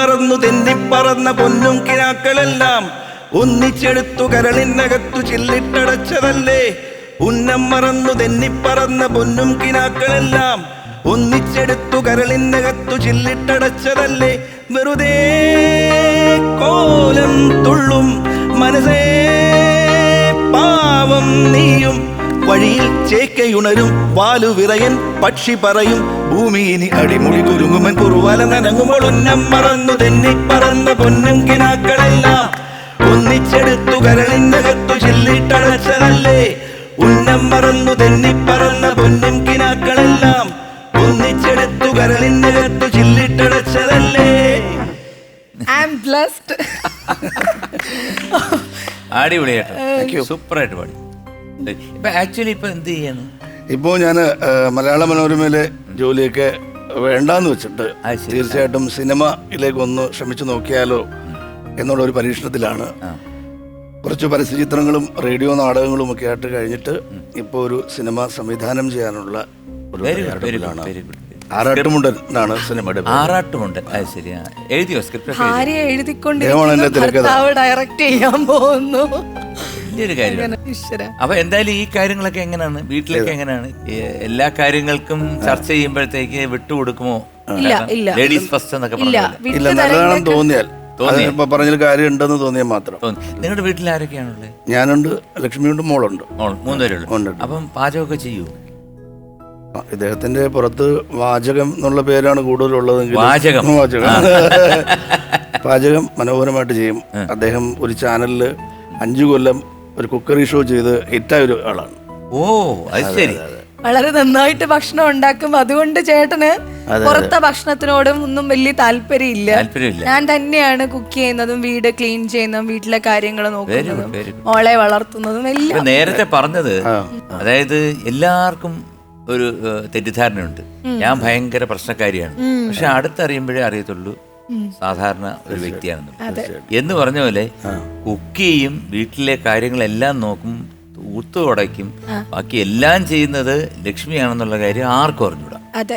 മറന്നു തെന്നിപ്പറന്ന പൊന്നും കിഴാക്കളെല്ലാം ഒന്നിച്ചെടുത്തു കരളിനകത്തു ചില്ലിട്ടടച്ചതല്ലേ? ഉന്നം മറന്നു തെന്നിപ്പറന്ന പൊന്നും കിനാക്കളെല്ലാം ഒന്നിച്ചെടുത്തു കരളിനകത്തു ചില്ലിട്ടടച്ചതല്ലേ? വെറുതെ കോലം തുള്ളും മനസ്സേ പാവം നീയും വഴിയിൽ ചേക്കയുണരും വാലുവിറയൻ പക്ഷി പറയും ഭൂമിയിനി അടിമുടി കുരുങ്ങുമൻ കുറുവാല നനങ്ങുമ്പോൾ ഉന്നം മറന്നു തെന്നി പറന്ന പൊന്നം കിനാക്കളെല്ലാം ഒന്നിച്ചെടുത്തു കരളിനകത്തു ചില്ലിട്ടടച്ചതല്ലേ? ഉന്നം മറന്നു തെന്നി പറന്ന പൊന്നും കിനാക്കളെല്ലാം ഒന്നിച്ചെടുത്തു കരളിനകത്തു ചില്ലിട്ടടച്ചതല്ലേ? അടിപൊളിയായിട്ട് സൂപ്പറായിട്ട് പാടി. ഇപ്പൊ ആക്ച്വലി ഇപ്പൊ എന്ത് ചെയ്യാണ് ഇപ്പോൾ ഞാൻ മലയാള മനോരമയിലെ ജോലിയൊക്കെ വേണ്ടാന്ന് വെച്ചിട്ട് തീർച്ചയായിട്ടും സിനിമയിലേക്ക് ഒന്ന് ശ്രമിച്ചു നോക്കിയാലോ എന്നുള്ള ഒരു പരീക്ഷണത്തിലാണ് കുറച്ച് പരസ്യചിത്രങ്ങളും റേഡിയോ നാടകങ്ങളും ഒക്കെ ആയിട്ട് കഴിഞ്ഞിട്ട് ഇപ്പോൾ ഒരു സിനിമ സംവിധാനം ചെയ്യാനുള്ള ഒരു very good very good very good Aarattumundan എന്നാണ് സിനിമയുടെ പേര്. ആറാട്ടുമുണ്ട് അത് ശരിയാ. എഴുതിയോ? സ്ക്രിപ്റ്റ്? ഭാര്യ. ഭർത്താവ് ഡയറക്റ്റ് ചെയ്യാൻ പോകുന്നു. വലിയൊരു കാര്യമാണ്. അപ്പൊ എന്തായാലും ഈ കാര്യങ്ങളൊക്കെ എങ്ങനെയാണ്? വീട്ടിലൊക്കെ എങ്ങനെയാണ്? എല്ലാ കാര്യങ്ങൾക്കും ചർച്ച ചെയ്യുമ്പോഴത്തേക്ക് വിട്ടുകൊടുക്കുമോ കൊടുക്കുമോ? ഇല്ല. ലേഡീസ് ഫസ്റ്റ് എന്നൊക്കെ ഇല്ല നല്ലതാണെന്ന് തോന്നിയാൽ. പറഞ്ഞൊരു കാര്യം ഉണ്ടെന്ന് തോന്നിയാൽ മാത്രം. നിങ്ങളുടെ വീട്ടിൽ ആരൊക്കെയാണുള്ളത് ഞാനുണ്ട് ലക്ഷ്മിയുണ്ട് മോളുണ്ട്. മൂന്നുപേരുള്ളൂ. അപ്പം പാചകമൊക്കെ ചെയ്യൂ? ഇദ്ദേഹത്തിന്റെ പുറത്ത് വാചകം എന്നുള്ള പേരാണ് കൂടുതലുള്ളതെങ്കിൽ വാചകം. വാചകം. പാചകം മനോഹരമായിട്ട് ചെയ്യും. അദ്ദേഹം ഒരു ചാനലിൽ അഞ്ചു കൊല്ലം ഒരു കുക്കറി ഷോ ചെയ്ത് ഹിറ്റായ ഒരു ആളാണ്. ഓ അത് ശരി. വളരെ നന്നായിട്ട് ഭക്ഷണം ഉണ്ടാക്കും. അതുകൊണ്ട് ചേട്ടന് പുറത്തെ ഭക്ഷണത്തിനോടും ഒന്നും വലിയ താല്പര്യമില്ല. ഞാൻ തന്നെയാണ് കുക്ക് ചെയ്യുന്നതും വീട് ക്ലീൻ ചെയ്യുന്നതും വീട്ടിലെ കാര്യങ്ങൾ നോക്കുന്നതും മോളെ വളർത്തുന്നതും എല്ലാം. നേരത്തെ പറഞ്ഞത് അതായത് എല്ലാവർക്കും ഒരു തെറ്റിദ്ധാരണയുണ്ട്. ഞാൻ ഭയങ്കര പ്രശ്നക്കാരിയാണ്. പക്ഷെ അടുത്തറിയുമ്പോഴേ അറിയത്തുള്ളൂ സാധാരണ ഒരു വ്യക്തിയാണെന്ന്. എന്ന് പറഞ്ഞ പോലെ കുക്ക് ചെയ്യും വീട്ടിലെ കാര്യങ്ങളെല്ലാം നോക്കും ഊത്തു ഉടയ്ക്കും ബാക്കി എല്ലാം ചെയ്യുന്നത് ലക്ഷ്മിയാണെന്നുള്ള കാര്യം ആർക്കും അറിഞ്ഞൂടാ. അതെ.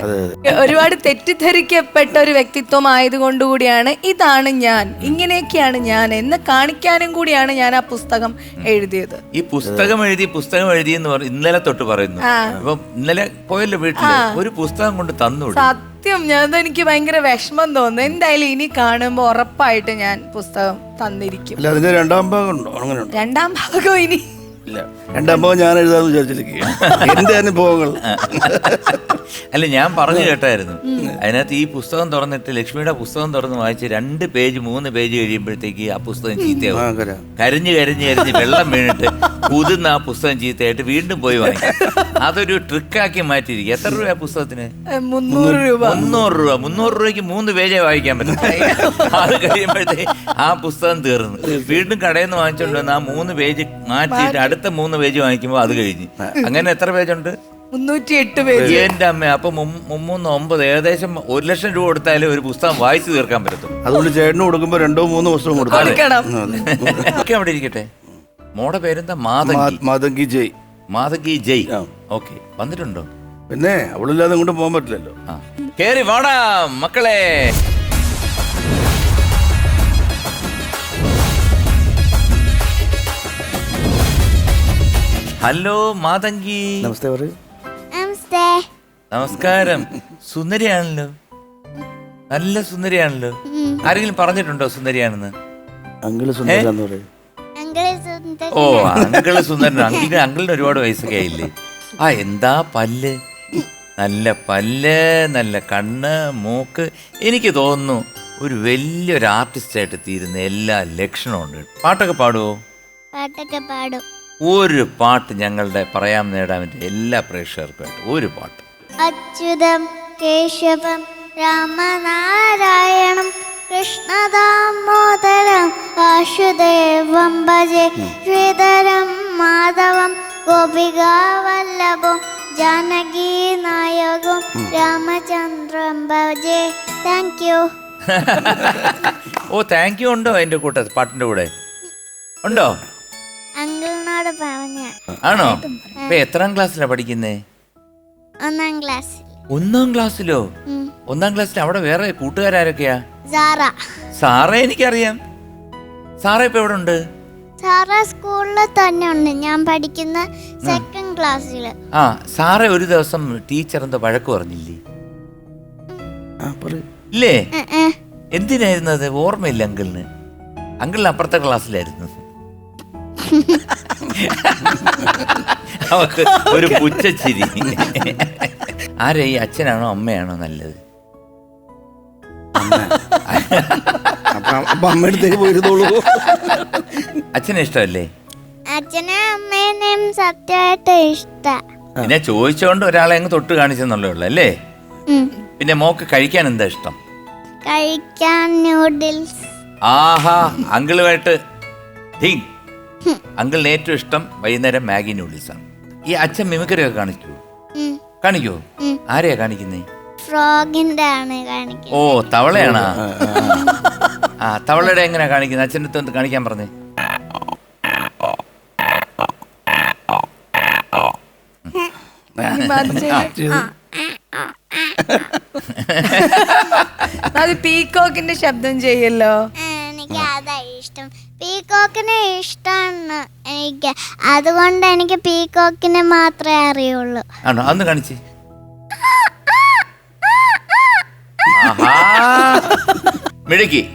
ഒരുപാട് തെറ്റിദ്ധരിക്കപ്പെട്ട ഒരു വ്യക്തിത്വം ആയതുകൊണ്ട് കൂടിയാണ് ഇതാണ് ഞാൻ. ഇങ്ങനെയൊക്കെയാണ് ഞാൻ എന്ന് കാണിക്കാനും കൂടിയാണ് ഞാൻ ആ പുസ്തകം എഴുതിയത്. ഈ പുസ്തകം എഴുതി പുസ്തകം എഴുതി എന്ന് പറഞ്ഞു ഇന്നലെ തൊട്ട് പറയുന്നു. അപ്പൊ ഇന്നലെ പോയല്ലോ വീട്ടിൽ ഒരു പുസ്തകം കൊണ്ട് തന്നു സത്യം ഞാൻ എനിക്ക് ഭയങ്കര വിഷമം തോന്നുന്നു. എന്തായാലും ഇനി കാണുമ്പോ ഉറപ്പായിട്ട് ഞാൻ പുസ്തകം തന്നിരിക്കും. ഭാഗം രണ്ടാം ഭാഗം ഇനി ഇല്ല. രണ്ടമ്പോ ഞാൻ എഴുതാന്ന് വിചാരിച്ചിരിക്കുക എന്റെ അനുഭവങ്ങൾ. അല്ല ഞാൻ പറഞ്ഞു കേട്ടായിരുന്നു. അതിനകത്ത് ഈ പുസ്തകം തുറന്നിട്ട് ലക്ഷ്മിയുടെ പുസ്തകം തുറന്ന് വായിച്ച് രണ്ട് പേജ് മൂന്ന് പേജ് കഴിയുമ്പോഴത്തേക്ക് ആ പുസ്തകം ചീത്തയാവും. കര. കരഞ്ഞ് കരഞ്ഞ് കരഞ്ഞ് വെള്ളം വീണിട്ട് കുതിർന്ന് ആ പുസ്തകം ചീത്തയായിട്ട് വീണ്ടും പോയി വാങ്ങിക്കും. അതൊരു ട്രിക്കാക്കി മാറ്റിയിരിക്കും എത്ര രൂപ പുസ്തകത്തിന്? മുന്നൂറ് രൂപ. മുന്നൂറ് രൂപ. മുന്നൂറ് രൂപയ്ക്ക് മൂന്ന് പേജേ വായിക്കാൻ പറ്റും. അത് കഴിയുമ്പോഴത്തേക്ക് ആ പുസ്തകം തീർന്നു. വീണ്ടും കടയിൽ നിന്ന് വാങ്ങിച്ചോണ്ട് വന്ന് ആ മൂന്ന് പേജ് മാറ്റിയിട്ട് അടുത്ത മൂന്ന് പേജ് വാങ്ങിക്കുമ്പോൾ അത് കഴിഞ്ഞ്. അങ്ങനെ എത്ര പേജുണ്ട്? മുന്നൂറ്റി എട്ട് പേജ്. എന്റെ അമ്മ അപ്പൊ മും- മുമ്മൂന്ന് ഒമ്പത് ഏകദേശം ഒരു ലക്ഷം രൂപ കൊടുത്താലേ ഒരു പുസ്തകം വായിച്ചു തീർക്കാൻ പറ്റത്തുള്ളൂ. അതുകൊണ്ട് ചേട്ടന് കൊടുക്കുമ്പോ രണ്ടോ മൂന്നോ പുസ്തകം കൊടുക്കും കൊടുക്കണം. അവിടെ ഇരിക്കട്ടെ. മോടെ പേരെന്താ? മാതങ്കി. മാതങ്കി ജയ്. മാതങ്കി ജയ്. ഓക്കെ. വന്നിട്ടുണ്ടോ? പിന്നെ അവളില്ലാതെ ഇങ്ങോട്ട് പോകാൻ പറ്റില്ലല്ലോ. കേറി വാടാ മക്കളെ. ഹലോ മാതങ്കി. നമസ്തേ പറയൂ. നമസ്തേ. നമസ്കാരം. സുന്ദരിയാണല്ലോ. നല്ല സുന്ദരിയാണല്ലോ. ആരെങ്കിലും പറഞ്ഞിട്ടുണ്ടോ സുന്ദരിയാണെന്ന്? അങ്കിൾ സുന്ദരാന്ന് പറയും. അങ്കിൾ ഓ അങ്കിൾ സുന്ദരൻ അങ്കിളിന് അങ്കിളിന് ഒരുപാട് വയസ്സൊക്കെ ആയില്ലേ? ആ എന്താ പല്ല്? നല്ല പല്ല് നല്ല കണ്ണ് മൂക്ക്. എനിക്ക് തോന്നുന്നു ഒരു വലിയൊരു ആർട്ടിസ്റ്റ് ആയിട്ട് തീരുന്ന എല്ലാ ലക്ഷണവും ഉണ്ട്. പാട്ടൊക്കെ പാടുവോ? പാട്ടൊക്കെ പാടും. ഒരു പാട്ട് ഞങ്ങളുടെ പറയാൻ നേടാൻ പറ്റിയ എല്ലാ പ്രേക്ഷകർക്കുമായിട്ട് ഒരു പാട്ട്. അച്യുതം കേശവം രാമനാരായണം കൃഷ്ണദാമോദരം വാസുദേവം ഭജേ ശ്രീധരം മാധവം ഗോപികാവല്ലഭം ജാനകി നായകം രാമചന്ദ്രം ഭജേ. Thank U oh thank you ഉണ്ടോ എന്റെ കൂട്ട പാട്ടിന്റെ കൂടെ? ഉണ്ടോ? പറഞ്ഞ ആണോ? ഇപ്പൊ എത്രാം ക്ലാസ്സിലാ പഠിക്കുന്നേ? ഒന്നാം ക്ലാസ് ഒന്നാം ക്ലാസ്സിലോ? ഒന്നാം ക്ലാസ്സിൽ അവിടെ വേറെ കൂട്ടുകാരൊക്കെയാ സാറ. സാറേ എനിക്കറിയാം. സാറ ഇപ്പൊ എവിടെ ഉണ്ട് സാറ സ്കൂളിൽ തന്നെ ഉണ്ട്. ഞാൻ പഠിക്കുന്ന സെക്കൻഡ് ക്ലാസ്സിൽ ആ സാറേ ഒരു ദിവസം ടീച്ചർ എന്തോ വഴക്ക് പറഞ്ഞില്ലേ? ഇല്ലേ? എന്തിനായിരുന്നു അത്? ഓർമ്മയില്ല അങ്കിളിന്. അങ്കിളിന് അപ്പുറത്തെ ക്ലാസ്സിലായിരുന്നു. അവക്ക് ഒരു പുച്ചിരി ആരെ ഈ അച്ഛനാണോ അമ്മയാണോ നല്ലത്? അപ്പൊ അച്ഛനെ ഇഷ്ടമല്ലേ? അച്ഛനും അമ്മേനെയും സത്യമായിട്ട് ഇഷ്ട. പിന്നെ ചോദിച്ചോണ്ട് ഒരാളെ അങ്ങ് തൊട്ട് കാണിച്ചെന്നുള്ളേ ഉള്ളു അല്ലേ? പിന്നെ മോക്ക് കഴിക്കാൻ എന്താ ഇഷ്ടം? കഴിക്കാൻ നൂഡിൽസ് ആഹാ അങ്കിളുമായിട്ട്. ധിങ് അങ്കിളിന് ഏറ്റവും ഇഷ്ടം വൈകുന്നേരം മാഗി നൂഡിൽസാണ് ആണ് ഈ അച്ഛൻ മിമിക്കറി ഒക്കെ കാണിക്കൂ. കാണിക്കോ? ആരെയാ കാണിക്കുന്നേ? ഫ്രോഗിന്റെ ആണ് കാണിക്കുന്നത്. ഓ തവളയാണാ? ആ തവളയുടെ എങ്ങനെയാ കാണിക്കുന്നത്? അച്ഛന്റെ അടുത്ത് കാണിക്കാൻ പറഞ്ഞേ. അത് പീകോക്കിന്റെ ശബ്ദം ചെയ്യല്ലോ. എനിക്ക് അതാ ഇഷ്ടം. പീകോക്കിനെ ഇഷ്ടമാണ് എനിക്ക്. അതുകൊണ്ട് എനിക്ക് പീകോക്കിനെ മാത്രമേ അറിയുള്ളൂ. ആണോ? അന്ന് കാണിച്ച്. മിടുക്കി.